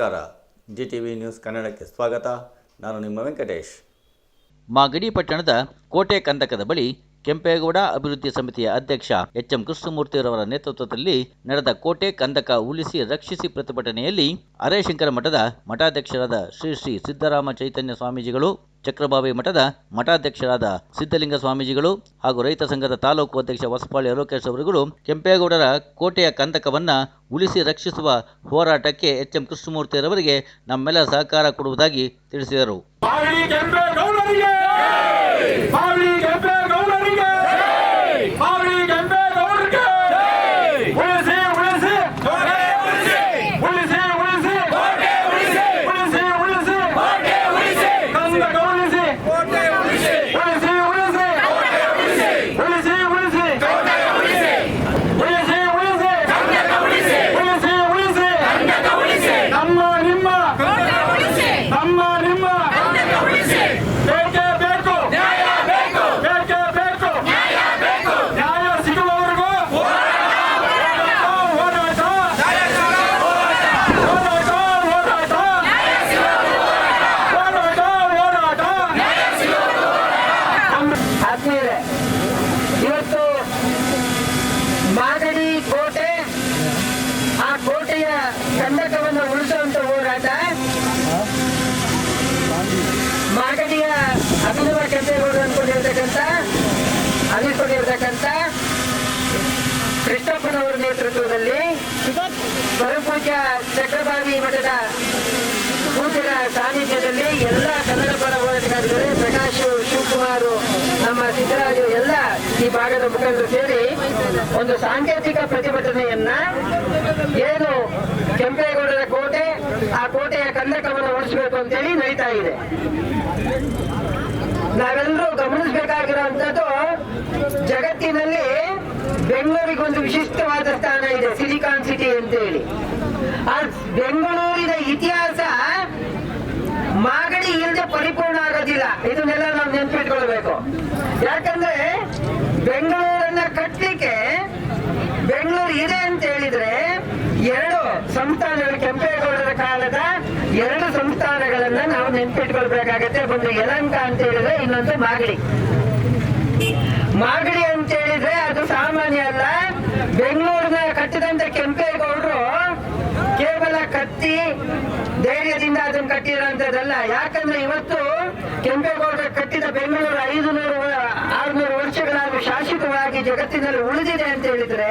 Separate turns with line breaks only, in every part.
ನಮಸ್ಕಾರ. G T V news ಕನ್ನಡಕ್ಕೆ ಸ್ವಾಗತ. ನಾನು ನಿಮ್ಮ ವೆಂಕಟೇಶ್.
ಮಾಗಡಿ ಪಟ್ಟಣದ ಕೋಟೆ ಕಂದಕದ ಬಳಿ ಕೆಂಪೇಗೌಡ ಅಭಿವೃದ್ಧಿ ಸಮಿತಿಯ ಅಧ್ಯಕ್ಷ ಎಚ್ ಎಂ ಕೃಷ್ಣಮೂರ್ತಿರವರ ನೇತೃತ್ವದಲ್ಲಿ ನಡೆದ ಕೋಟೆ ಕಂದಕ ಉಳಿಸಿ ರಕ್ಷಿಸಿ ಪ್ರತಿಭಟನೆಯಲ್ಲಿ ಅರೇಶಂಕರ ಮಠದ ಮಠಾಧ್ಯಕ್ಷರಾದ ಶ್ರೀ ಶ್ರೀ ಸಿದ್ದರಾಮ ಚೈತನ್ಯ ಸ್ವಾಮೀಜಿಗಳು, ಚಕ್ರಬಾವಿ ಮಠದ ಮಠಾಧ್ಯಕ್ಷರಾದ ಸಿದ್ದಲಿಂಗ ಸ್ವಾಮೀಜಿಗಳು ಹಾಗೂ ರೈತ ಸಂಘದ ತಾಲೂಕು ಅಧ್ಯಕ್ಷ ಹೊಸಪಾಳಿ ಅಲೋಕೇಶ್ ಅವರುಗಳು ಕೆಂಪೇಗೌಡರ ಕೋಟೆಯ ಕಂದಕವನ್ನು ಉಳಿಸಿ ರಕ್ಷಿಸುವ ಹೋರಾಟಕ್ಕೆ ಎಚ್ ಎಂ ಕೃಷ್ಣಮೂರ್ತಿರವರಿಗೆ ನಮ್ಮೆಲ್ಲ ಸಹಕಾರ ಕೊಡುವುದಾಗಿ ತಿಳಿಸಿದರು.
ಅನಿಸ್ಕೊಂಡಿರ್ತಕ್ಕಂಥ ಕೃಷ್ಣಪ್ಪನವರ ನೇತೃತ್ವದಲ್ಲಿ ಪರಪೂಜ ಚಕ್ರಬಾವಿ ಮಠದ ಪೂಜೆಯ ಸಾನ್ನಿಧ್ಯದಲ್ಲಿ ಎಲ್ಲ ಕನ್ನಡ ಪರ ಹೋರಾಟಗಾರರು, ಪ್ರಕಾಶ್, ಶಿವಕುಮಾರ್, ನಮ್ಮ ಸಿದ್ದರಾಜು, ಎಲ್ಲ ಈ ಭಾಗದ ಮುಖಂಡರು ಸೇರಿ ಒಂದು ಸಾಂಕೇತಿಕ ಪ್ರತಿಭಟನೆಯನ್ನ ಏನು ಕೆಂಪೇಗೌಡರ ಕೋಟೆ, ಆ ಕೋಟೆಯ ಕಂದಕವನ್ನು ಉಳಿಸಬೇಕು ಅಂತೇಳಿ ನಡೀತಾ ಇದೆ. ನಾವೆಲ್ಲರೂ ಗಮನಿಸಬೇಕಾಗಿರುವಂತದ್ದು ಜಗತ್ತಿನಲ್ಲಿ ಬೆಂಗಳೂರಿಗೊಂದು ವಿಶಿಷ್ಟವಾದ ಸ್ಥಾನ ಇದೆ, ಸಿಲಿಕಾನ್ ಸಿಟಿ ಅಂತ ಹೇಳಿ ಆ ಬೆಂಗಳೂರಿನ ಇತಿಹಾಸ ಮಾಗಡಿ ಇಲ್ಲದೆ ಪರಿಪೂರ್ಣ ಆಗೋದಿಲ್ಲ. ಇದನ್ನೆಲ್ಲ ನಾವು ನೆನ್ಪಿಟ್ಕೊಳ್ಬೇಕು. ಯಾಕಂದ್ರೆ ಬೆಂಗಳೂರನ್ನ ಕಟ್ಟಲಿಕ್ಕೆ ಬೆಂಗಳೂರು ಇದೆ ಅಂತ ಹೇಳಿದ್ರೆ ಎರಡು ಸಂಸ್ಥಾನಗಳು ಕೆಂಪೇಗೌಡರ ಕಾಲದ ಎರಡು ಸಂಸ್ಥಾನಗಳನ್ನ ನಾವು ನೆನ್ಪಿಟ್ಕೊಳ್ಬೇಕಾಗತ್ತೆ. ಒಂದು ಯಲಂಕ ಅಂತ ಹೇಳಿದ್ರೆ ಇನ್ನೊಂದು ಮಾಗಡಿ. ಮಾಗಡಿ ಅಂತ ಹೇಳಿದ್ರೆ ಅದು ಸಾಮಾನ್ಯ ಅಲ್ಲ. ಬೆಂಗಳೂರಿನ ಕಟ್ಟಿದಂತ ಕೆಂಪೇಗೌಡರು ಕೇವಲ ಕತ್ತಿ ಧೈರ್ಯದಿಂದ ಅದನ್ನು ಕಟ್ಟಿರೋಂಥದ್ದಲ್ಲ. ಯಾಕಂದ್ರೆ ಇವತ್ತು ಕೆಂಪೇಗೌಡರು ಕಟ್ಟಿದ ಬೆಂಗಳೂರು ಐದು ನೂರು ಆರುನೂರು ವರ್ಷಗಳಾಗಿ ಶಾಶ್ವತವಾಗಿ ಜಗತ್ತಿನಲ್ಲಿ ಉಳಿದಿದೆ ಅಂತ ಹೇಳಿದ್ರೆ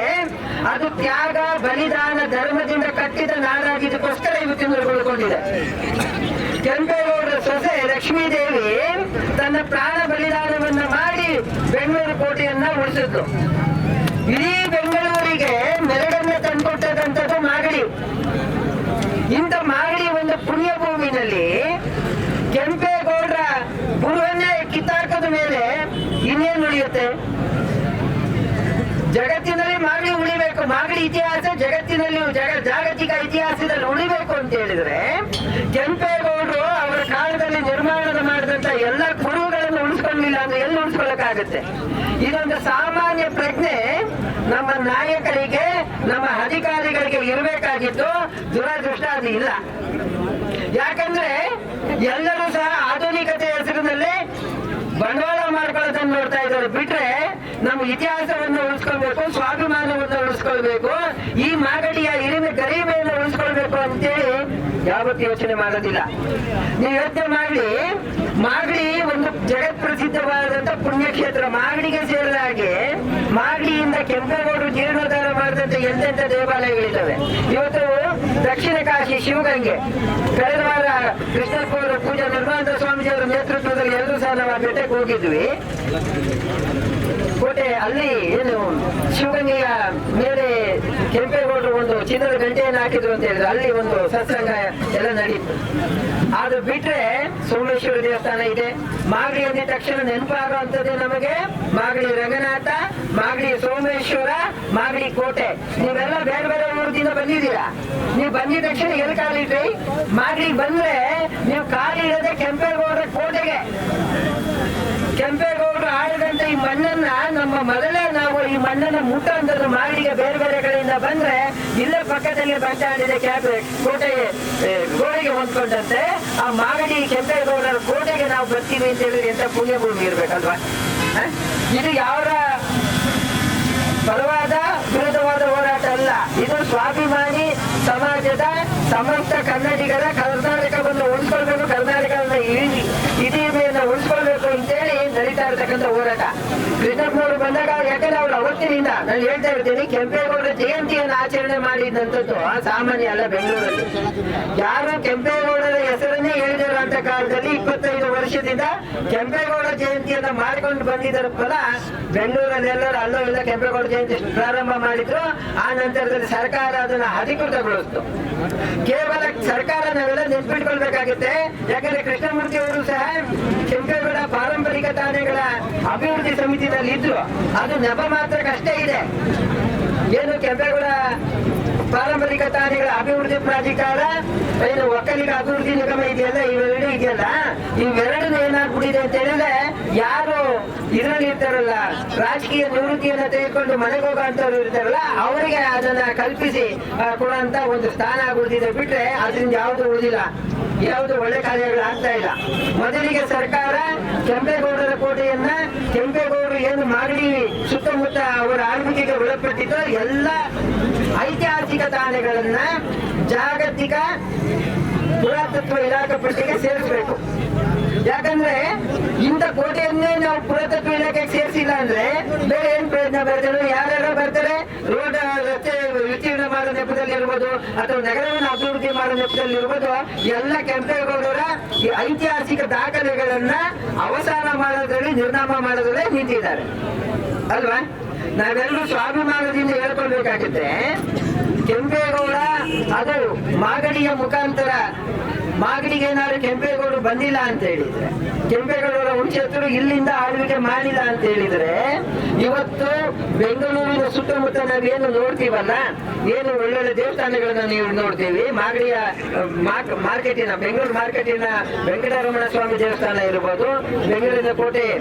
ಅದು ತ್ಯಾಗ, ಬಲಿದಾನ, ಧರ್ಮದಿಂದ ಕಟ್ಟಿದ ನಾಡಾಗಿದ್ದಕ್ಕೋಸ್ಕರ ಇವತ್ತಿನ ಉಳ್ಕೊಂಡಿದೆ ಕೆಂಪೇಗೌಡರ ಸೊಸೆ ಲಕ್ಷ್ಮೀದೇವಿ ತನ್ನ ಪ್ರಾಣ ಬಲಿದಾನವನ್ನ ಮಾಡಿ ಬೆಂಗಳೂರು ಕೋಟೆಯನ್ನ ಉಳಿಸಿದ್ರು. ಇಡೀ ಬೆಂಗಳೂರಿಗೆ ಮೆರಡನ್ನ ತಂದುಕೊಟ್ಟದಂಥದ್ದು ಮಾಗಡಿ. ಇಂಥ ಮಾಗಡಿ ಒಂದು ಪುಣ್ಯ ಭೂಮಿನಲ್ಲಿ ಕೆಂಪೇಗೌಡರ ಗುರುವನ್ನೇ ಕಿತ್ತಾಕದ ಮೇಲೆ ಇನ್ನೇನು ಉಳಿಯುತ್ತೆ? ಜಗತ್ತಿನಲ್ಲಿ ಮಾಗಡಿ ಉಳಿಬೇಕು. ಮಾಗಡಿ ಇತಿಹಾಸ ಜಗತ್ತಿನಲ್ಲಿ ಜಗ ಜಾಗತಿಕ ಇತಿಹಾಸದಲ್ಲಿ ಉಳಿಬೇಕು ಅಂತ ಹೇಳಿದ್ರೆ ಕೆಂಪೇಗೌಡರು ಅವರ ನಿರ್ಮಾಣದ ಮಾಡಿದಂತ ಎಲ್ಲ ಕುರುಗಳನ್ನು ಉಳಿಸ್ಕೊಳ್ಳಿಲ್ಲ ಅಂದ್ರೆ ಎಲ್ಲಿ ಉಳಿಸ್ಕೊಳ್ಳಕ್ಕಾಗತ್ತೆ? ಇದೊಂದು ಸಾಮಾನ್ಯ ಪ್ರಜ್ಞೆ. ನಮ್ಮ ನಾಯಕರಿಗೆ, ನಮ್ಮ ಅಧಿಕಾರಿಗಳಿಗೆ ಇರಬೇಕಾಗಿತ್ತು ದುರದೃಷ್ಟ ಅದು ಇಲ್ಲ. ಯಾಕಂದ್ರೆ ಎಲ್ಲರೂ ಸಹ ಆಧುನಿಕತೆ ಹೆಸರಿನಲ್ಲಿ ಬಂಡವಾಳ ಮಾಡ್ಕೊಳ್ಳೋದನ್ನ ನೋಡ್ತಾ ಇದ್ದಾರೆ. ಬಿಟ್ರೆ ನಮ್ಮ ಇತಿಹಾಸವನ್ನು ಉಳಿಸ್ಕೊಳ್ಬೇಕು, ಸ್ವಾಭಿಮಾನವನ್ನು ಉಳಿಸ್ಕೊಳ್ಬೇಕು. ಈ ಮಾಗಡಿಯ ಇರಿಮೆ ಅಂತೇಳಿ ಯಾವತ್ತು ಯೋಚನೆ ಮಾಡೋದಿಲ್ಲ. ನೀವು ಯೋಚನೆ ಮಾಡಿ ಮಾಗಡಿ ಒಂದು ಜಗತ್ ಪ್ರಸಿದ್ಧವಾದಂತ ಪುಣ್ಯಕ್ಷೇತ್ರ. ಮಾಗಡಿಗೆ ಸೇರಿದ ಹಾಗೆ ಮಾಗಡಿಯಿಂದ ಕೆಂಪೇಗೌಡರು ಜೀರ್ಣೋದ್ಧಾರ ಮಾಡಿದಂತ ಎಂತೆಂತ ದೇವಾಲಯಗಳಿದ್ದಾವೆ. ಇವತ್ತು ದಕ್ಷಿಣ ಕಾಶಿ ಶಿವಗಂಗೆ. ಕಳೆದ ವಾರ ಪೂಜಾ ನಿರ್ಮಾಣ ಸ್ವಾಮೀಜಿ ಅವರ ನೇತೃತ್ವದಲ್ಲಿ ಬೆಟ್ಟಕ್ಕೆ ಹೋಗಿದ್ವಿ ಕೋಟೆ ಅಲ್ಲಿ ಏನು ಶಿವಗಂಗೆಯ ಮೇಲೆ ಕೆಂಪೇಗೌಡರು ಒಂದು ಚಿನ್ನದ ಗಂಟೆಯನ್ನು ಹಾಕಿದ್ರು ಅಂತ ಹೇಳಿದ್ರು. ಅಲ್ಲಿ ಒಂದು ಸತ್ಸಂಗ ಎಲ್ಲ ನಡೀತು. ಅದು ಬಿಟ್ರೆ ಸೋಮೇಶ್ವರ ದೇವಸ್ಥಾನ ಇದೆ. ಮಾಗಡಿ ಅಂದ ತಕ್ಷಣ ನೆನಪಾಗುವಂತದ್ದು ನಮಗೆ. ಮಾಗಡಿ ರಂಗನಾಥ, ಮಾಗಡಿ ಸೋಮೇಶ್ವರ, ಮಾಗಡಿ ಕೋಟೆ. ನೀವೆಲ್ಲ ಬೇರೆ ಬೇರೆ ಊರದಿಂದ ಬಂದಿದ್ದೀರಾ? ನೀವು ಬಂದಿದ ತಕ್ಷಣ ಎಲ್ಲಿ ಕಾಲಿಟ್ರಿ? ಮಾಗಡಿ ಬಂದ್ರೆ ನೀವು ಕಾಲಿಡದೆ ಕೆಂಪೇಗೌಡರ ಕೋಟೆಗೆ ಕೆಂಪೇಗೌಡರು ಆಳಿದಂತ ಈ ಮಣ್ಣನ್ನ ನಮ್ಮ ಮೊದಲೇ ನಾವು ಈ ಮಣ್ಣನ್ನ ಮುಟ್ಟಂದ್ರೆ ಮಾಡಿಗೆ ಬೇರೆ ಬೇರೆ ಕಡೆಯಿಂದ ಬಂದ್ರೆ ಇಲ್ಲೇ ಪಕ್ಕದಲ್ಲಿ ಬಸ್ ಆಡಿದೆ ಕ್ಯಾಬ್ರೆ ಕೋಟೆಗೆ ಕೋಟೆ ಗೋಡೆಗೆ ಹೊಂದ್ಕೊಂಡಂತೆ. ಆ ಮಾಗಡಿ ಕೆಂಪೇಗೌಡರ ಕೋಟೆಗೆ ನಾವು ಬರ್ತೀವಿ ಅಂತ ಹೇಳಿದ್ರೆ ಎಂತ ಪುಣ್ಯ ಭೂಮಿ ಇರ್ಬೇಕಲ್ವಾ? ಇದು ಯಾವ ಬಲವಾದ, ವಿರುದ್ಧವಾದ ಹೋರಾಟ ಅಲ್ಲ. ಇದು ಸ್ವಾಭಿಮಾನಿ ಸಮಾಜದ ಸಮಸ್ತ ಕನ್ನಡಿಗರ ಕರ್ನಾಟಕವನ್ನು ಉಳಿಸ್ಕೊಳ್ಬೇಕು, ಕರ್ನಾಟಕವನ್ನು ಇಡೀ ಇಡೀ ಉಳಿಸ್ಕೊಳ್ಬೇಕು ಅಂತೇಳಿ ನಡೀತಾ ಇರತಕ್ಕಂತ ಹೋರಾಟ. ಕೃಷ್ಣಪ್ಪನವರು ಬಂದಾಗ ಯಾಕಂದ್ರೆ ಅವ್ರ ಅವತ್ತಿನಿಂದ ನಾನು ಹೇಳ್ತಾ ಇರ್ತೀನಿ, ಕೆಂಪೇಗೌಡರ ಜಯಂತಿಯನ್ನು ಆಚರಣೆ ಮಾಡಿದಂತದ್ದು ಸಾಮಾನ್ಯ ಅಲ್ಲ ಬೆಂಗಳೂರಲ್ಲಿ. ಯಾರು ಕೆಂಪೇಗೌಡರ ಹೆಸರನ್ನೇ ಹೇಳಿದಿರುವಂತ ಕಾಲದಲ್ಲಿ ಇಪ್ಪತ್ತೈದು ವರ್ಷದಿಂದ ಕೆಂಪೇಗೌಡ ಜಯಂತಿಯನ್ನ ಮಾಡ್ಕೊಂಡು ಬಂದಿದ್ದರ ಫಲ ಬೆಂಗಳೂರಲ್ಲಿ ಎಲ್ಲರೂ ಅಲ್ಲೋ ಇಲ್ಲ ಕೆಂಪೇಗೌಡ ಜಯಂತಿ ಪ್ರಾರಂಭ ಮಾಡಿದ್ರು, ಆ ನಂತರದಲ್ಲಿ ಸರ್ಕಾರ ಅದನ್ನ ಅಧಿಕೃತಗೊಳಿಸ್ತು. ಕೇವಲ ಸರ್ಕಾರ ನಾವೆಲ್ಲ ನೆನ್ಪಿಟ್ಕೊಳ್ಬೇಕಾಗುತ್ತೆ. ಯಾಕಂದ್ರೆ ಕೃಷ್ಣಮೂರ್ತಿ ಅವರು ಸಹ ಕೆಂಪೇಗೌಡ ಪಾರಂಪರಿಕ ಅಭಿವೃದ್ಧಿ ಸಮಿತಿನಲ್ಲಿ ಇದ್ರು. ಅದು ನೆಪ ಮಾತ್ರಕ್ಕಷ್ಟೇ ಇದೆ. ಏನು ಕೆಂಪೇಗೌಡ ಪಾರಂಪರಿಕ ತಾಣಿಗಳ ಅಭಿವೃದ್ಧಿ ಪ್ರಾಧಿಕಾರ, ಏನು ಒಕ್ಕಲಿಗ ಅಭಿವೃದ್ಧಿ ನಿಗಮ ಇದೆಯಲ್ಲ, ಇವೆರಡು ಇದೆಯಲ್ಲ? ಇವೆರಡು ಏನಾಗ್ಬಿಟ್ಟಿದೆ ಅಂತ ಹೇಳಿದ್ರೆ, ಯಾರು ಇದರಲ್ಲಿ ಇರ್ತಾರಲ್ಲ, ರಾಜಕೀಯ ನಿವೃತ್ತಿಯನ್ನ ತೆಗೆದುಕೊಂಡು ಮನೆಗೆ ಹೋಗುವಂತವ್ರು ಇರ್ತಾರಲ್ಲ, ಅವರಿಗೆ ಅದನ್ನ ಕಲ್ಪಿಸಿ ಕೊಡುವಂತ ಒಂದು ಸ್ಥಾನ ಆಗ್ಬಿಡ್ತಿದೆ ಬಿಟ್ರೆ ಅದರಿಂದ ಯಾವ್ದು ಉಳಿದಿಲ್ಲ. ಯಾವುದು ಒಳ್ಳೆ ಕಾರ್ಯಗಳು ಆಗ್ತಾ ಇಲ್ಲ. ಮೊದಲಿಗೆ ಸರ್ಕಾರ ಕೆಂಪೇಗೌಡರ ಕೋಟೆಯನ್ನ ಕೆಂಪೇಗೌಡರು ಏನು ಮಾಡಿ ಸುತ್ತಮುತ್ತ ಅವರ ಆಳ್ವಿಕೆಗೆ ಒಳಪಟ್ಟಿದ್ದು ಎಲ್ಲ ಐತಿಹಾಸಿಕ ತಾಣಗಳನ್ನ ಜಾಗತಿಕ ಪುರಾತತ್ವ ಇಲಾಖೆ ಪಟ್ಟಿಗೆ ಸೇರಿಸಬೇಕು. ಯಾಕಂದ್ರೆ ಇಂಥ ಕೋಟೆಯನ್ನೇ ನಾವು ಪುರಾತತ್ವ ಇಲಾಖೆಗೆ ಸೇರಿಸಿಲ್ಲ ಅಂದ್ರೆ ಬೇರೆ ಏನ್ ಪ್ರಯತ್ನ ಬರ್ತಾರೆ ಯಾರ್ಯಾರೋ ಬರ್ತಾರೆ? ರೋಡ್, ರಸ್ತೆ ಮಾಡೋ ನೆಪದಲ್ಲಿ ಇರ್ಬೋದು ಅಥವಾ ನಗರವನ್ನು ಅಭಿವೃದ್ಧಿ ಮಾಡೋ ನೆಪದಲ್ಲಿ ಇರ್ಬೋದು ಎಲ್ಲ ಕೆಂಪೇಗೌಡರ ಈ ಐತಿಹಾಸಿಕ ದಾಖಲೆಗಳನ್ನ ಅವಸಾನ ಮಾಡೋದ್ರಲ್ಲಿ ನಿರ್ನಾಮ ಮಾಡೋದ್ರಲ್ಲಿ ನಿಂತಿದ್ದಾರೆ. ಅಲ್ವಾ? ನಾವೆಲ್ಲರೂ ಸ್ವಾಭಿಮಾನದಿಂದ ಹೇಳ್ಕೊಳ್ಬೇಕಾಗಿದ್ರೆ, ಕೆಂಪೇಗೌಡ ಅದು ಮಾಗಡಿಯ ಮುಖಾಂತರ, ಮಾಗಡಿಗೆ ಏನಾದ್ರು ಕೆಂಪೇಗೌಡರು ಬಂದಿಲ್ಲ ಅಂತ ಹೇಳಿದ್ರೆ ಕೆಂಪೇಗೌಡರ ವಂಶಸ್ಥರು ಇಲ್ಲಿಂದ ಆಳ್ವಿಕೆ ಮಾಡಿಲ್ಲ ಅಂತ ಹೇಳಿದ್ರೆ, ಇವತ್ತು ಬೆಂಗಳೂರಿನ ಸುತ್ತಮುತ್ತ ನಾವು ಏನು ನೋಡ್ತೀವಲ್ಲ, ಏನು ಒಳ್ಳೊಳ್ಳೆ ದೇವಸ್ಥಾನಗಳನ್ನ ನೀವು ನೋಡ್ತೀವಿ, ಮಾಗಡಿಯ ಮಾರ್ಕ್- ಮಾರ್ಕೆಟಿನ, ಬೆಂಗಳೂರು ಮಾರ್ಕೆಟಿನ ವೆಂಕಟರಮಣ ಸ್ವಾಮಿ ದೇವಸ್ಥಾನ ಇರ್ಬೋದು, ಬೆಂಗಳೂರಿನ ಕೋಟೆ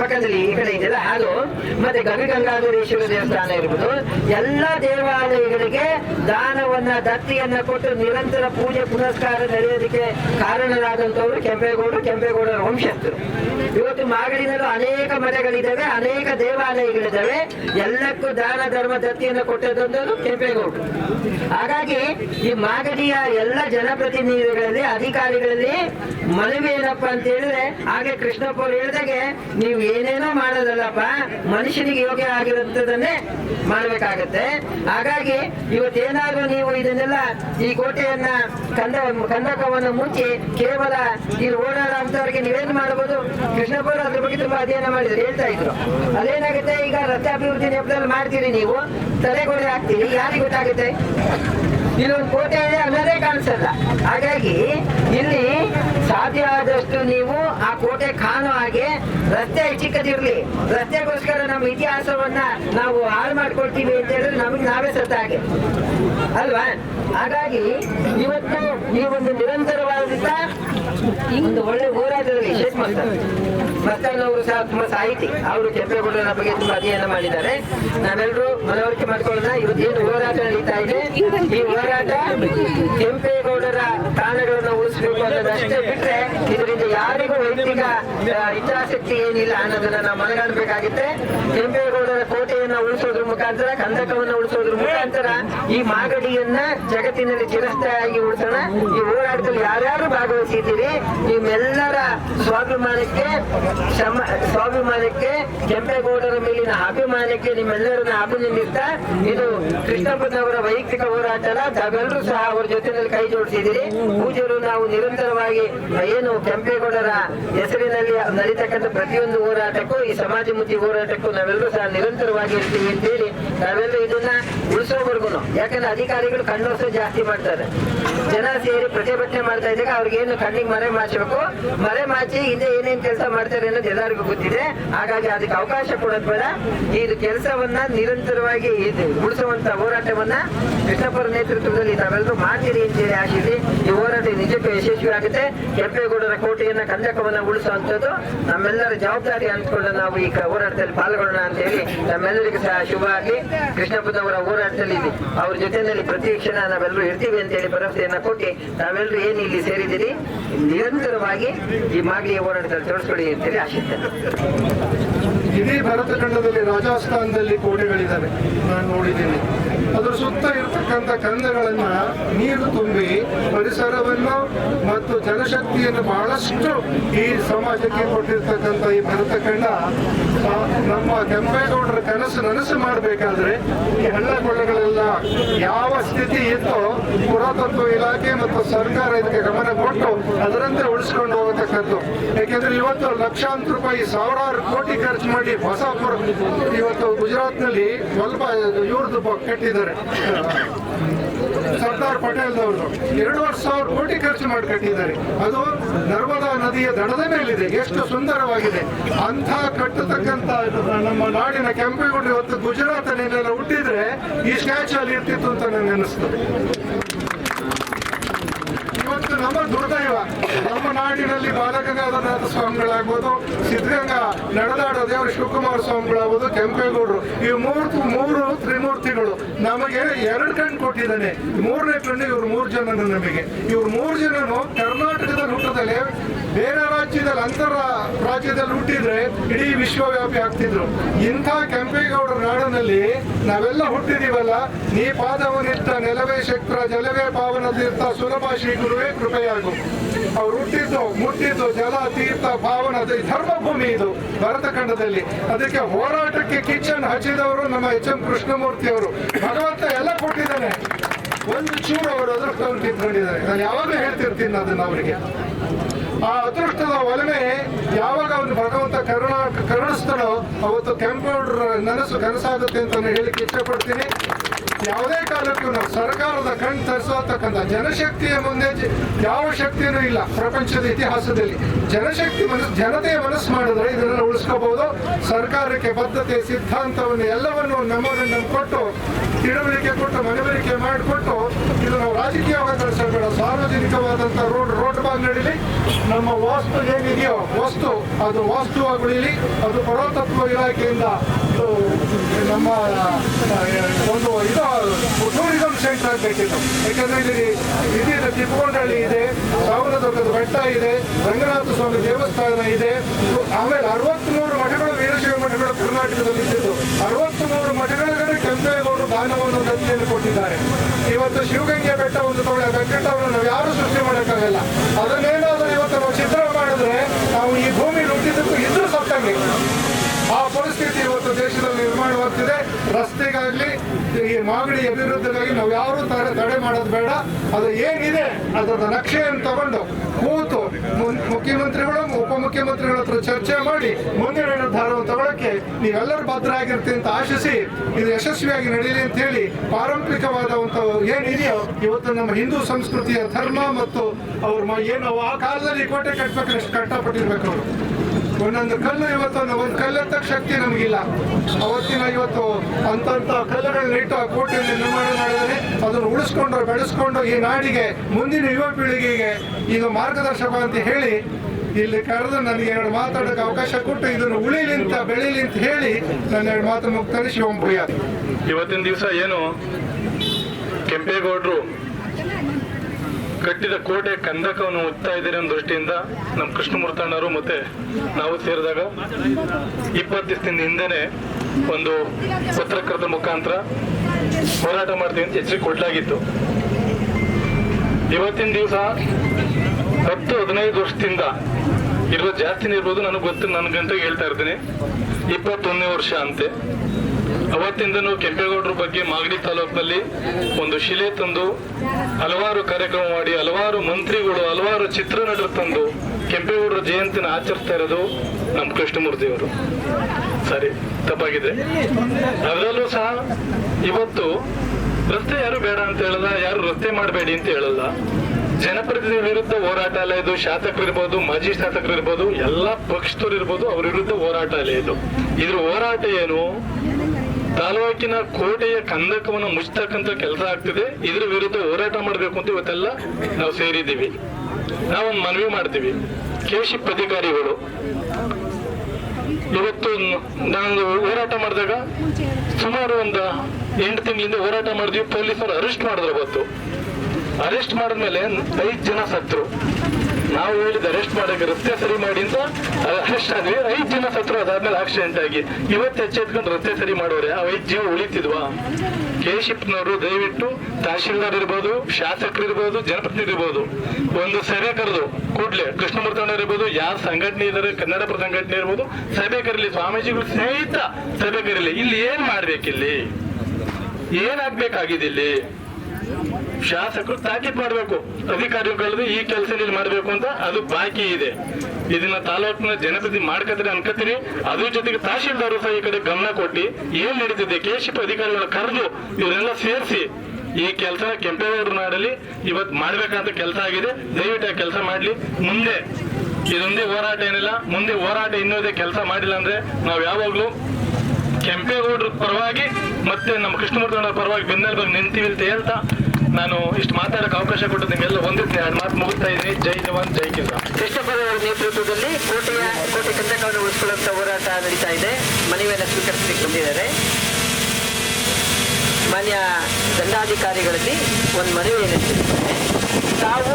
ಪಕ್ಕದಲ್ಲಿ ಈ ಕಡೆ ಇದೆಯಲ್ಲ, ಅದು, ಮತ್ತೆ ಗವಿಗಂಗಾಧರೇಶ್ವರ ದೇವಸ್ಥಾನ ಇರ್ಬೋದು, ಎಲ್ಲ ದೇವಾಲಯಗಳಿಗೆ ದಾನವನ್ನ, ದತ್ತಿಯನ್ನ ಕೊಟ್ಟು ನಿರಂತರ ಪೂಜೆ, ಪುನಸ್ಕಾರ ನಡೆಯೋದಕ್ಕೆ ಕಾರಣರಾದಂತವರು ಕೆಂಪೇಗೌಡರು, ಕೆಂಪೇಗೌಡರ ವಂಶಸ್ಥರು. ಇವತ್ತು ಮಾಗಡಿನಲ್ಲೂ ಅನೇಕ ಮಠಗಳಿದ್ದಾವೆ, ಅನೇಕ ದೇವಾಲಯಗಳಿದ್ದಾವೆ. ಎಲ್ಲಕ್ಕೂ ದಾನ, ಧರ್ಮ, ದತ್ತಿಯನ್ನು ಕೊಟ್ಟದಂತದ್ದು ಕೆಂಪೇಗೌಡರು. ಹಾಗಾಗಿ ಈ ಮಾಗಡಿಯ ಎಲ್ಲ ಜನಪ್ರತಿನಿಧಿಗಳಲ್ಲಿ, ಅಧಿಕಾರಿಗಳಲ್ಲಿ ಮನವಿ ಏನಪ್ಪ ಅಂತ ಹೇಳಿದ್ರೆ, ಹಾಗೆ ಕೃಷ್ಣಪ್ಪ ಅವರು ಹೇಳಿದಾಗೆ, ನೀವು ಏನೇನೋ ಮಾಡೋದಲ್ಲಪ್ಪ, ಮನುಷ್ಯನಿಗೆ ಯೋಗ್ಯ ಆಗಿರುತ್ತದನ್ನೇ ಮಾಡಬೇಕಾಗತ್ತೆ. ಹಾಗಾಗಿ ಇವತ್ತೇನಾದ್ರೂ ನೀವು ಇದನ್ನೆಲ್ಲ ಈ ಕೋಟೆಯನ್ನ ಕಂದ ಕಂದಕವನ್ನು ಮುಚ್ಚಿ ಕೇವಲ ಇಲ್ಲಿ ಓಡಾಡ ಅಂತವರಿಗೆ ನೀವೇನು ಮಾಡಬಹುದು ಕೃಷ್ಣಪುರ ಅದ್ರ ಬಗ್ಗೆ ತುಂಬಾ ಅಧ್ಯಯನ ಮಾಡಿದ್ರು, ಹೇಳ್ತಾ ಇದ್ರು. ಅದೇನಾಗುತ್ತೆ? ಈಗ ರಸ್ತೆ ಅಭಿವೃದ್ಧಿ ನೆಪದಲ್ಲಿ ಮಾಡ್ತೀರಿ ನೀವು, ತಲೆಗೊಡೆ ಹಾಕ್ತೀರಿ. ಯಾರಿಗೆ ಗೊತ್ತಾಗುತ್ತೆ? ಇಲ್ಲೊಂದು ಕೋಟೆ ಇದೆ ಅನ್ನೋದೇ ಕಾಣಿಸಲ್ಲ. ಹಾಗಾಗಿ ಇಲ್ಲಿ ಸಾಧ್ಯ ಆದಷ್ಟು ನೀವು ಆ ಕೋಟೆ ಕಾಣೋ ಹಾಗೆ ರಸ್ತೆ ಚಿಕ್ಕದಿರ್ಲಿ. ರಸ್ತೆಗೋಸ್ಕರ ನಮ್ಮ ಇತಿಹಾಸವನ್ನ ನಾವು ಹಾಳು ಮಾಡ್ಕೊಳ್ತೀವಿ ಅಂತ ಹೇಳಿದ್ರೆ ನಮಗೆ ನಾವೇ ಸತ್ತ ಹಾಗೆ. ಅಲ್ವಾ? ಹಾಗಾಗಿ ಇವತ್ತು ಈ ಒಂದು ನಿರಂತರವಾದಂತ ಒಂದು ಒಳ್ಳೆ ಹೋರಾಟದಲ್ಲಿ ಅವರು ಸಹ ತುಂಬಾ ಸಾಹಿತಿ. ಅವರು ಕೆಂಪೇಗೌಡರ ಬಗ್ಗೆ ತುಂಬಾ ಅಧ್ಯಯನ ಮಾಡಿದ್ದಾರೆ. ನಾವೆಲ್ಲರೂ ಮನವರಿಕೆ ಮಾಡ್ಕೊಳ್ಳೋಣ. ಏನು ಹೋರಾಟ ನಡೀತಾ ಇದೆ? ಈ ಹೋರಾಟ ಕೆಂಪೇಗೌಡರ ತಾಣಗಳನ್ನು ಉಳಿಸಬೇಕು ಅನ್ನೋದಷ್ಟೇ ಬಿಟ್ರೆ ಇದರಿಂದ ಯಾರಿಗೂ ವೈಯಕ್ತಿಕ ಹಿತಾಸಕ್ತಿ ಏನಿಲ್ಲ ಅನ್ನೋದನ್ನ ನಾವು ಮನಗಾಣಬೇಕಾಗುತ್ತೆ ಕೆಂಪೇಗೌಡರ ಕೋಟೆಯನ್ನ ಉಳಿಸೋದ್ರ ಮುಖಾಂತರ, ಕಂದಕವನ್ನ ಉಳಿಸೋದ್ರ ಮುಖಾಂತರ ಈ ಮಾಗಡಿಯನ್ನ ಜಗತ್ತಿನಲ್ಲಿ ಚಿರಸ್ಥಾಯಿಯಾಗಿ ಉಳಿಸೋಣ. ಈ ಹೋರಾಟದಲ್ಲಿ ಯಾರ್ಯಾರು ಭಾಗವಹಿಸಿದ್ದೀರಿ? ನಿಮ್ಮೆಲ್ಲರ ಸ್ವಾಭಿಮಾನಕ್ಕೆ ಶ್ರಮ, ಸ್ವಾಭಿಮಾನಕ್ಕೆ, ಕೆಂಪೇಗೌಡರ ಮೇಲಿನ ಅಭಿಮಾನಕ್ಕೆ ನಿಮ್ಮೆಲ್ಲರನ್ನ ಅಭಿನಂದಿಸ್ತಾ ಇದು ಕೃಷ್ಣಪ್ಪನವರ ವೈಯಕ್ತಿಕ ಹೋರಾಟ ಅಲ್ಲ ಸಹ ಅವರ ಜೊತೆಯಲ್ಲಿ ಕೈ ಜೋಡಿಸಿದಿರಿ ಪೂಜರು ನಾವು ನಿರಂತರವಾಗಿ ಏನು ಕೆಂಪೇಗೌಡರ ಹೆಸರಿನಲ್ಲಿ ನಡೀತಕ್ಕಂಥ ಪ್ರತಿಯೊಂದು ಹೋರಾಟಕ್ಕೂ, ಈ ಸಮಾಜಮುಖಿ ಹೋರಾಟಕ್ಕೂ ನಾವೆಲ್ಲರೂ ಸಹ ನಿರಂತರವಾಗಿ ಇರ್ತೀವಿ ಅಂತೇಳಿ ನಾವೆಲ್ಲರೂ ಇದನ್ನ ಉಳಿಸೋವರೆಗೂ ಯಾಕಂದ್ರೆ ಅಧಿಕಾರಿಗಳು ಕಣ್ಣೋಸ ಜಾಸ್ತಿ ಮಾಡ್ತಾರೆ. ಜನ ಸೇರಿ ಪ್ರತಿಭಟನೆ ಮಾಡ್ತಾ ಇದ್ದಾಗ ಅವ್ರಿಗೆ ಏನು ಕಣ್ಣಿಗೆ ಮರೆ ಮಾಚಬೇಕು ಮರೆ ಮಾಚಿ ಹಿಂದೆ ಏನೇನ್ ಕೆಲಸ ಮಾಡ್ತಾರೆ ಅನ್ನೋದು ಎಲ್ಲರಿಗೂ ಗೊತ್ತಿದೆ. ಹಾಗಾಗಿ ಅದಕ್ಕೆ ಅವಕಾಶ ಕೊಡೋದ್ ಬೇಡ. ಈ ಕೆಲಸವನ್ನ ನಿರಂತರವಾಗಿ ಉಳಿಸುವಂತ ಹೋರಾಟವನ್ನ ಕೃಷ್ಣಪ್ಪರ ನೇತೃತ್ವದಲ್ಲಿ ತಾವೆಲ್ಲರೂ ಮಾಡ್ತೀರಿ ಅಂತೇಳಿ ಆಶಿಸಿ ಈ ಹೋರಾಟ ನಿಜಕ್ಕೂ ಯಶಸ್ವಿ ಆಗುತ್ತೆ ಕೆಂಪೇಗೌಡರ ಕೋಟೆಯನ್ನ ಕಂದಕವನ್ನ ಉಳಿಸುವಂತದ್ದು ನಮ್ಮೆಲ್ಲರ ಜವಾಬ್ದಾರಿ ಅಂದ್ಕೊಂಡು ನಾವು ಈ ಹೋರಾಟದಲ್ಲಿ ಪಾಲ್ಗೊಳ್ಳೋಣ ಅಂತ ಹೇಳಿ ನಮ್ಮೆಲ್ಲರಿಗೂ ಸಹ ಶುಭ ಆಗಲಿ. ಕೃಷ್ಣಪ್ಪನವರ ಹೋರಾಟದಲ್ಲಿ. ಅವ್ರ ಜೊತೆಯಲ್ಲಿ ಪ್ರತಿ ಕ್ಷಣ ನಾವೆಲ್ಲರೂ ಇರ್ತೀವಿ ಅಂತ ಹೇಳಿ ಭರವಸೆಯನ್ನ ಕೊಟ್ಟು ತಾವೆಲ್ಲರೂ ಏನು ಇಲ್ಲಿ ಸೇರಿದ್ದೀರಿ? ನಿರಂತರವಾಗಿ ಈ ಮಾಗಲಿಯ ಹೋರಾಟದಲ್ಲಿ ತೊಡಸ್ಕೊಳ್ಳಿ ಅಂತೇಳಿ ಆಶಿಸ್ತೇನೆ
ಇಡೀ ಭಾರತ ಖಂಡದಲ್ಲಿ ರಾಜಸ್ಥಾನದಲ್ಲಿ ಕೋಟೆಗಳಿದ್ದಾವೆ. ನಾನು ನೋಡಿದ್ದೀನಿ. ಅದ್ರ ಸುತ್ತ ಇರತಕ್ಕಂಥ ಕಂದಗಳನ್ನ ನೀರು ತುಂಬಿ ಪರಿಸರವನ್ನು ಮತ್ತು ಜನಶಕ್ತಿಯನ್ನು ಬಹಳಷ್ಟು ಈ ಸಮಾಜಕ್ಕೆ ಕೊಟ್ಟಿರ್ತಕ್ಕಂಥ ಈ ಭರತ ಕಂಡ ನಮ್ಮ ಕೆಂಪೇಗೌಡರ ಕನಸು ನನಸು ಮಾಡಬೇಕಾದ್ರೆ ಈ ಹಳ್ಳ ಕೊಳ್ಳಗಳೆಲ್ಲ ಯಾವ ಸ್ಥಿತಿ ಇತ್ತೋ ಪುರಾತತ್ವ ಇಲಾಖೆ ಮತ್ತು ಸರ್ಕಾರ ಇದಕ್ಕೆ ಗಮನ ಕೊಟ್ಟು ಅದರಂತೆ ಉಳಿಸ್ಕೊಂಡು ಹೋಗತಕ್ಕದ್ದು. ಯಾಕೆಂದ್ರೆ ಇವತ್ತು ಲಕ್ಷಾಂತರ ರೂಪಾಯಿ, ಸಾವಿರಾರು ಕೋಟಿ ಖರ್ಚು ಮಾಡಿ ಹೊಸ ಪುರ ಇವತ್ತು ಗುಜರಾತ್ನಲ್ಲಿ ಸ್ವಲ್ಪ ಇವ್ರದ್ದು ಬ- ಕಟ್ಟಿದ್ದಾರೆ ಸರ್ದಾರ್ ಪಟೇಲ್ದವ್ರದ್ದು ಎರಡೂವರೆ ಸಾವಿರ ಕೋಟಿ ಖರ್ಚು ಮಾಡಿ ಕಟ್ಟಿದ್ದಾರೆ. ಅದು ನರ್ಮದಾ ನದಿಯ ದಡದ ಮೇಲಿದೆ. ಎಷ್ಟು ಸುಂದರವಾಗಿದೆ. ಅಂಥ ಕಟ್ಟತಕ್ಕಂತ ನಮ್ಮ ನಾಡಿನ ಕೆಂಪೇಗೌಡರು ಇವತ್ತು ಗುಜರಾತ್ ಅಲ್ಲಿ ಹುಟ್ಟಿದ್ರೆ ಈ ಸ್ಟ್ಯಾಚು ಅಲ್ಲಿ ಇರ್ತಿತ್ತು ಅಂತ ನನಗೆ ಅನಿಸ್ತದೆ. ಇವತ್ತು ನಮ್ಮ ದುರ್ದೈವ. ನಮ್ಮ ನಾಡಿನಲ್ಲಿ ಬಾಲಗಂಗಾಧರನಾಥ ಸ್ವಾಮಿಗಳಾಗ್ಬೋದು, ಸಿದ್ಧಗಂಗಾ ನಡೆದಾಡ ದೇವರ ಶಿವಕುಮಾರ ಸ್ವಾಮಿಗಳಾಗ್ಬೋದು, ಕೆಂಪೇಗೌಡರು. ಈ ಮೂರು ಮೂರು ತ್ರಿಮೂರ್ತಿಗಳು ನಮಗೆ ಎರಡು ಕಣ್ಣು ಕೊಟ್ಟಿದ್ದಾನೆ. ಮೂರನೇ ಕಣ್ಣು ಇವ್ರು ಮೂರು ಜನ ನಮಗೆ. ಇವ್ರು ಮೂರು ಜನನು ಕರ್ನಾಟಕದ ಹುಟ್ಟದಲ್ಲಿ ಬೇರೆ ರಾಜ್ಯದಲ್ಲಿ, ಅಂತರ ರಾಜ್ಯದಲ್ಲಿ ಹುಟ್ಟಿದ್ರೆ ಇಡೀ ವಿಶ್ವವ್ಯಾಪಿ ಆಗ್ತಿದ್ರು. ಇಂಥ ಕೆಂಪೇಗೌಡರ ನಾಡಿನಲ್ಲಿ ನಾವೆಲ್ಲ ಹುಟ್ಟಿದೀವಲ್ಲ, ನೀ ಪಾದವನಿತ್ತ ನೆಲವೇ ಶಕ್ತ ಜಲವೇ ಪಾವನ ತೀರ್ಥ ಸುಲಭ ಶ್ರೀ ಗುರುವೇ ಕೃಪೆಯಾಗು ಅವ್ರು ಹುಟ್ಟಿದ್ದು ಮುಟ್ಟಿದ್ದು, ಜಲ, ತೀರ್ಥ ಈ ಧರ್ಮಭೂಮಿ ಇದು ಭರತಖಂಡದಲ್ಲಿ. ಅದಕ್ಕೆ ಹೋರಾಟಕ್ಕೆ ಕಿಚನ್ ಹಚ್ಚಿದವರು ನಮ್ಮ ಎಚ್ ಎಂ ಕೃಷ್ಣಮೂರ್ತಿ ಅವರು. ಭಗವಂತ ಎಲ್ಲ ಕೊಟ್ಟಿದ್ದಾನೆ. ಒಂದು ಚೂರು ಅವರು ಅದೃಷ್ಟವನ್ನು ಕಿತ್ಕೊಂಡಿದ್ದಾರೆ. ನಾನು ಯಾವಾಗಲೂ ಹೇಳ್ತಿರ್ತೀನಿ ಅದನ್ನ ಅವರಿಗೆ. ಆ ಅದೃಷ್ಟದ ಒಲಮೆ ಯಾವಾಗ ಅವನು ಭಗವಂತ ಕರುಣ, ಕರುಣಿಸ್ತಾನೋ ಅವತ್ತು ಕೆಂಪೌಡ್ರ ನನಸು ಕನಸಾಗುತ್ತೆ ಅಂತ ಹೇಳಿಕ್ಕೆ ಇಷ್ಟಪಡ್ತೀನಿ. ಯಾವುದೇ ಕಾಲಕ್ಕೂ ನಾವು ಸರ್ಕಾರದ ಕಣ್ ತರಿಸತಕ್ಕಂಥ ಜನಶಕ್ತಿಯ ಮುಂದೆ ಯಾವ ಶಕ್ತಿಯೂ ಇಲ್ಲ ಪ್ರಪಂಚದ ಇತಿಹಾಸದಲ್ಲಿ. ಜನಶಕ್ತಿ ಮನಸ್ಸು ಜನತೆಯ ಮನಸ್ಸು ಮಾಡಿದ್ರೆ ಇದನ್ನೆಲ್ಲ ಉಳಿಸ್ಕೋಬಹುದು. ಸರ್ಕಾರಕ್ಕೆ ಬದ್ಧತೆ, ಸಿದ್ಧಾಂತವನ್ನು ಎಲ್ಲವನ್ನು ನಮ್ಮನ್ನು ಕೊಟ್ಟು, ತಿಳುವಳಿಕೆ ಕೊಟ್ಟು, ಮನವರಿಕೆ ಮಾಡಿಕೊಟ್ಟು, ಇದು ನಾವು ರಾಜಕೀಯವಾಗಿ ಕಳಿಸಬೇಡ ಸಾರ್ವಜನಿಕವಾದಂಥ ರೋಡ್ ರೋಡ್ ಬಾಗ್ ನಡೀಲಿ ನಮ್ಮ ವಾಸ್ತು ಏನಿದೆಯೋ, ವಸ್ತು, ಅದು ವಾಸ್ತುವಾಗಿ ಉಳಿಲಿ ಅದು ಪುರಾತತ್ವ ಇಲಾಖೆಯಿಂದ ನಮ್ಮ ಒಂದು ಇದು ಟೂರಿಸಂ ಸೆಂಟರ್ ಆಗಬೇಕಿತ್ತು ಯಾಕಂದ್ರೆ ಇಲ್ಲಿ ಇದಿದೆ ತಿಪ್ಪಗೊಂಡಳ್ಳಿ ಇದೆ ಸಾವನದೊಡ್ಡದ ಬೆಟ್ಟ ಇದೆ ರಂಗನಾಥ ಸ್ವಾಮಿ ದೇವಸ್ಥಾನ ಇದೆ ಆಮೇಲೆ ಅರವತ್ಮೂರು ಮಠಗಳು ವೀರಶೈವ ಮಠಗಳು ಕರ್ನಾಟಕದಲ್ಲಿ ಇದ್ದಿದ್ದು ಅರವತ್ಮೂರು ಮಠಗಳಿಗೆ ಕೆಂಪೇಗೌಡರು ದತ್ತಿಯನ್ನು ಕೊಟ್ಟಿದ್ದಾರೆ ಇವತ್ತು ಶಿವಗಂಗೆ ಬೆಟ್ಟ ಒಂದು ತೊಳೆ ಬೆಟ್ಟವನ್ನು ನಾವು ಯಾರು ಸೃಷ್ಟಿ ಮಾಡೋಕ್ಕಾಗಲ್ಲ ಅದನ್ನೇನಾದ್ರೂ ಇವತ್ತು ನಾವು ಚಿತ್ರ ಮಾಡಿದ್ರೆ ನಾವು ಈ ಭೂಮಿ ಹುಟ್ಟಿದ್ದಕ್ಕೂ ಇದ್ರೂ ಸತ್ತಂಗೆ ಆ ಪರಿಸ್ಥಿತಿ ಇವತ್ತು ದೇಶದಲ್ಲಿ ನಿರ್ಮಾಣವಾಗ್ತಿದೆ ರಸ್ತೆಗಾಗಲಿ, ಈ ಮಾಗಡಿ ಅಭಿವೃದ್ಧಿಗಾಗಿ ನಾವು ಯಾರು ತಡೆ ಮಾಡೋದು ಬೇಡ. ಅದು ಏನಿದೆ, ಅದರ ನಕ್ಷೆಯನ್ನು ತಗೊಂಡು ಕೂತು ಮುಖ್ಯಮಂತ್ರಿಗಳು, ಉಪಮುಖ್ಯಮಂತ್ರಿಗಳ ಹತ್ರ ಚರ್ಚೆ ಮಾಡಿ ಮುಂದಿನ ನಿರ್ಧಾರವನ್ನು ತಗೊಳಕ್ಕೆ ನೀವೆಲ್ಲರೂ ಭದ್ರ ಆಗಿರ್ತೀವಿ ಅಂತ ಆಶಿಸಿ ಇದು ಯಶಸ್ವಿಯಾಗಿ ನಡೀಲಿ ಅಂತ ಹೇಳಿ ಒಂದು ಏನಿದೆಯೋ ಇವತ್ತು ನಮ್ಮ ಹಿಂದೂ ಸಂಸ್ಕೃತಿಯ ಧರ್ಮ ಮತ್ತು ಅವ್ರ ಏನು ಆ ಕಾಲದಲ್ಲಿ ಕೋಟೆ ಕಟ್ಟಬೇಕು ಎಷ್ಟು ಅವರು. ಒಂದೊಂದು ಕಲ್ಲು ಇವತ್ತು ಒಂದು ಕಲ್ಲೆತ್ತಕ್ಕೆ ಶಕ್ತಿ ನಮಗಿಲ್ಲ. ಅವತ್ತಿನ ಇವತ್ತು ಅಂತಂತ ಕಲ್ಲುಗಳನ್ನ ಇಟ್ಟು ಆ ಕೋಟೆಯಲ್ಲಿ ನಿರ್ಮಾಣ ಮಾಡಿದರೆ ಅದನ್ನು ಉಳಿಸ್ಕೊಂಡು, ಬೆಳೆಸ್ಕೊಂಡು ಈ ನಾಡಿಗೆ, ಮುಂದಿನ ಯುವ ಪೀಳಿಗೆಗೆ ಇದು ಮಾರ್ಗದರ್ಶಕ ಅಂತ ಹೇಳಿ ಇಲ್ಲಿ ಕರೆದು ನನಗೆ ಎರಡು ಮಾತಾಡೋಕೆ ಅವಕಾಶ ಕೊಟ್ಟು ಇದನ್ನು ಉಳಿಲಿ ಅಂತ ಬೆಳೀಲಿ ಅಂತ ಹೇಳಿ ನನ್ನ ಎರಡು ಮಾತು ಮುಕ್ತಾನೆ ಶಿವಂ
ಇವತ್ತಿನ ದಿವಸ ಏನು? ಕೆಂಪೇಗೌಡರು ಕಟ್ಟಿದ ಕೋಟೆ ಕಂದಕವನ್ನು ಒತ್ತಾ ಇದ್ದೀರಿ ಅನ್ನೋ ದೃಷ್ಟಿಯಿಂದ ನಮ್ಮ ಕೃಷ್ಣಮೂರ್ತಣ್ಣರು ಮತ್ತೆ ನಾವು ಸೇರಿದಾಗ ಇಪ್ಪತ್ತು ದಿವಸದಿಂದ ಹಿಂದೆನೆ ಒಂದು ಪತ್ರಕರ್ತರ ಮುಖಾಂತರ ಹೋರಾಟ ಮಾಡ್ತೀವಿ ಅಂತ ಎಚ್ಚರಿಕೆ ಕೊಡಲಾಗಿತ್ತು ಇವತ್ತಿನ ದಿವಸ ಹತ್ತು ಹದಿನೈದು ವರ್ಷದಿಂದ ಇರೋದು ಜಾಸ್ತಿನೇ ಇರ್ಬೋದು, ನನಗೆ ಗೊತ್ತು ನನ್ನ ಗಂಟೆಗೆ ಹೇಳ್ತಾ ಇರ್ತೀನಿ. ಇಪ್ಪತ್ತೊಂದನೇ ವರ್ಷ ಅಂತೆ. ಅವತ್ತಿಂದನೂ ಕೆಂಪೇಗೌಡರ ಬಗ್ಗೆ ಮಾಗಡಿ ತಾಲೂಕಿನಲ್ಲಿ ಒಂದು ಶಿಲೆ ತಂದು ಹಲವಾರು ಕಾರ್ಯಕ್ರಮ ಮಾಡಿ, ಹಲವಾರು ಮಂತ್ರಿಗಳು, ಹಲವಾರು ಚಿತ್ರನಟರು ತಂದು ಕೆಂಪೇಗೌಡರ ಜಯಂತಿನ ಆಚರಿಸ್ತಾ ಇರೋದು ನಮ್ಮ ಕೃಷ್ಣಮೂರ್ತಿಯವರು. ಸರಿ, ತಪ್ಪಾಗಿದೆ. ಅದರಲ್ಲೂ ಸಹ ಇವತ್ತು ರಸ್ತೆ ಯಾರು ಬೇಡ ಅಂತ ಹೇಳಲ್ಲ, ಯಾರು ರಸ್ತೆ ಮಾಡಬೇಡಿ ಅಂತ ಹೇಳಲ್ಲ. ಜನಪ್ರತಿನಿಧಿ ವಿರುದ್ಧ ಹೋರಾಟ ಅಲ್ಲ ಇದು, ಶಾಸಕರು ಇರ್ಬೋದು, ಮಾಜಿ ಶಾಸಕರು ಇರ್ಬೋದು, ಎಲ್ಲ ಪಕ್ಷದವ್ರು ಇರ್ಬೋದು, ಅವ್ರ ವಿರುದ್ಧ ಹೋರಾಟ ಅಲ್ಲ ಇದು. ಇದ್ರ ಹೋರಾಟ ಏನು? ತಾಲೂಕಿನ ಕೋಟೆಯ ಕಂದಕವನ್ನು ಮುಚ್ಚತಕ್ಕಂತ ಕೆಲಸ ಆಗ್ತಿದೆ. ಇದ್ರ ವಿರುದ್ಧ ಹೋರಾಟ ಮಾಡಬೇಕು ಅಂತ ಇವತ್ತೆಲ್ಲ ನಾವು ಸೇರಿದ್ದೀವಿ. ನಾವು ಮನವಿ ಮಾಡ್ತೀವಿ. ಕೆಶಿಪ್ ಅಧಿಕಾರಿಗಳು ಇವತ್ತು ನಾನು ಹೋರಾಟ ಮಾಡಿದಾಗ ಸುಮಾರು ಒಂದು ಎಂಟು ತಿಂಗಳಿಂದ ಹೋರಾಟ ಮಾಡಿದ್ವಿ. ಪೊಲೀಸರು ಅರೆಸ್ಟ್ ಮಾಡಿದ್ರು ಅವತ್ತು. ಅರೆಸ್ಟ್ ಮಾಡಿದ್ಮೇಲೆ ಐದು ಜನ ಸತ್ರು ನಾವು ಹೇಳಿದ ಅರೆಸ್ಟ್ ಮಾಡಕ್ಕೆ ರಸ್ತೆ ಸರಿ ಮಾಡಿ ಅಂತ ಅರೆಸ್ಟ್ ಆದ್ವಿ. ಐದು ಜನ ಸತ್ರು ಅದಾದ್ಮೇಲೆ ಆಕ್ಸಿಡೆಂಟ್ ಆಗಿ. ಇವತ್ತು ಎಚ್ಚೆತ್ಕೊಂಡು ರಸ್ತೆ ಸರಿ ಮಾಡೋರೆ. ಆ ಐದು ಜೀವ ಉಳಿತಿದ್ವಾ? ಕೇಶಿಪ್ನವರು ದಯವಿಟ್ಟು ತಹಶೀಲ್ದಾರ್ ಇರ್ಬೋದು, ಶಾಸಕರು ಇರ್ಬೋದು, ಜನಪ್ರತಿನಿಧಿ ಇರ್ಬೋದು, ಒಂದು ಸಭೆ ಕರೆದು ಕೂಡ್ಲೆ ಕೃಷ್ಣಮೂರ್ತಿ ಇರ್ಬೋದು, ಯಾರ ಸಂಘಟನೆ ಇದ್ದಾರೆ ಕನ್ನಡಪರ ಸಂಘಟನೆ ಇರ್ಬೋದು, ಸಭೆ ಕರೀಲಿ, ಸ್ವಾಮೀಜಿಗಳು ಸಹಿತ ಸಭೆ ಕರೀಲಿ. ಇಲ್ಲಿ ಏನ್ ಮಾಡ್ಬೇಕಿಲ್ಲಿ? ಏನಾಗ್ಬೇಕಾಗಿದೆ ಇಲ್ಲಿ ಶಾಸಕರು ತಾಕೀತ್ ಮಾಡಬೇಕು. ಅಧಿಕಾರಿಗಳು ಈ ಕೆಲಸ ಇಲ್ಲಿ ಮಾಡಬೇಕು ಅಂತ ಅದು ಬಾಕಿ ಇದೆ. ಇದನ್ನ ತಾಲೂಕಿನ ಜನಪ್ರತಿ ಮಾಡ್ಕತ್ರಿ ಅನ್ಕತ್ತೀರಿ ಅದ್ರ ಜೊತೆಗೆ ತಹಶೀಲ್ದಾರ್ ಸಹ ಈ ಕಡೆ ಗಮನ ಕೊಟ್ಟು ಏನ್ ನಡೀತಿದೆ ಕೆಶಿಪ್ ಅಧಿಕಾರಿಗಳ ಕರೆದು ಇವರೆಲ್ಲ ಸೇರಿಸಿ ಈ ಕೆಲಸ ಕೆಂಪೇಗೌಡರ ನಾಡಲ್ಲಿ ಇವತ್ತು ಮಾಡ್ಬೇಕಾದ ಕೆಲಸ ಆಗಿದೆ. ದಯವಿಟ್ಟು ಆ ಕೆಲಸ ಮಾಡ್ಲಿ. ಮುಂದೆ ಇದೊಂದೇ ಹೋರಾಟ ಏನಿಲ್ಲ. ಮುಂದೆ ಹೋರಾಟ ಇನ್ನೋದೇ ಕೆಲಸ ಮಾಡಿಲ್ಲ ಅಂದ್ರೆ ನಾವ್ ಯಾವಾಗ್ಲೂ ಕೆಂಪೇಗೌಡರ ಪರವಾಗಿ ಮತ್ತೆ ನಮ್ಮ ಕೃಷ್ಣಮೂರ್ತಿ ಪರವಾಗಿ ಬೆನ್ನೆಲ್ ಬಗ್ಗೆ ನಿಂತೀವಿ ಅಂತ ಹೇಳ್ತಾ ನಾನು ಇಷ್ಟು ಮಾತಾಡಕ್ಕೆ ಅವಕಾಶ ಕೊಟ್ಟು ನಿಮ್ಗೆಲ್ಲ ಹೊಂದಿದ್ದೆ ಎರಡು ಮಾತು ಮುಗಿಸ್ತಾ ಇದ್ದೀನಿ. ಜೈ ಜವಾನ್, ಜೈ ಕಿಸಾನ್.
ಕೃಷ್ಣಪ್ಪನವರ ನೇತೃತ್ವದಲ್ಲಿ ಕೋಟೆಯ, ಕೋಟೆ ಕಂದಕವನ್ನು ಉಳಿಸಿಕೊಳ್ಳುವಂತ ಹೋರಾಟ ನಡೀತಾ ಇದೆ. ಮನವಿಯನ್ನು ಸ್ವೀಕರಿಸಲಿಕ್ಕೆ ಬಂದಿದ್ದಾರೆ. ಮಾನ್ಯ ದಂಡಾಧಿಕಾರಿಗಳಲ್ಲಿ ಒಂದು ಮನವಿ ಏನಿಟ್ಟಿದ್ದಾರೆ ತಾವು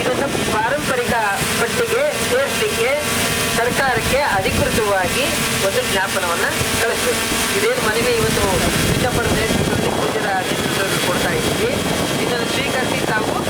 ಇದನ್ನು ಪಾರಂಪರಿಕ ಪಟ್ಟಿಗೆ ಸೇರಿಸಲಿಕ್ಕೆ ಸರ್ಕಾರಕ್ಕೆ ಅಧಿಕೃತವಾಗಿ ಒಂದು ಜ್ಞಾಪನವನ್ನು ಕಳಿಸಬೇಕು. ಇದೇನು ಮನವಿ ಇವತ್ತು ಕೃಷ್ಣಪ್ಪನ ನೇತೃತ್ವದಲ್ಲಿ ಪೂಜ್ಯರ ನೇತೃತ್ವದಲ್ಲಿ ಕೊಡ್ತಾ ಇದ್ದೀವಿ ಇದನ್ನು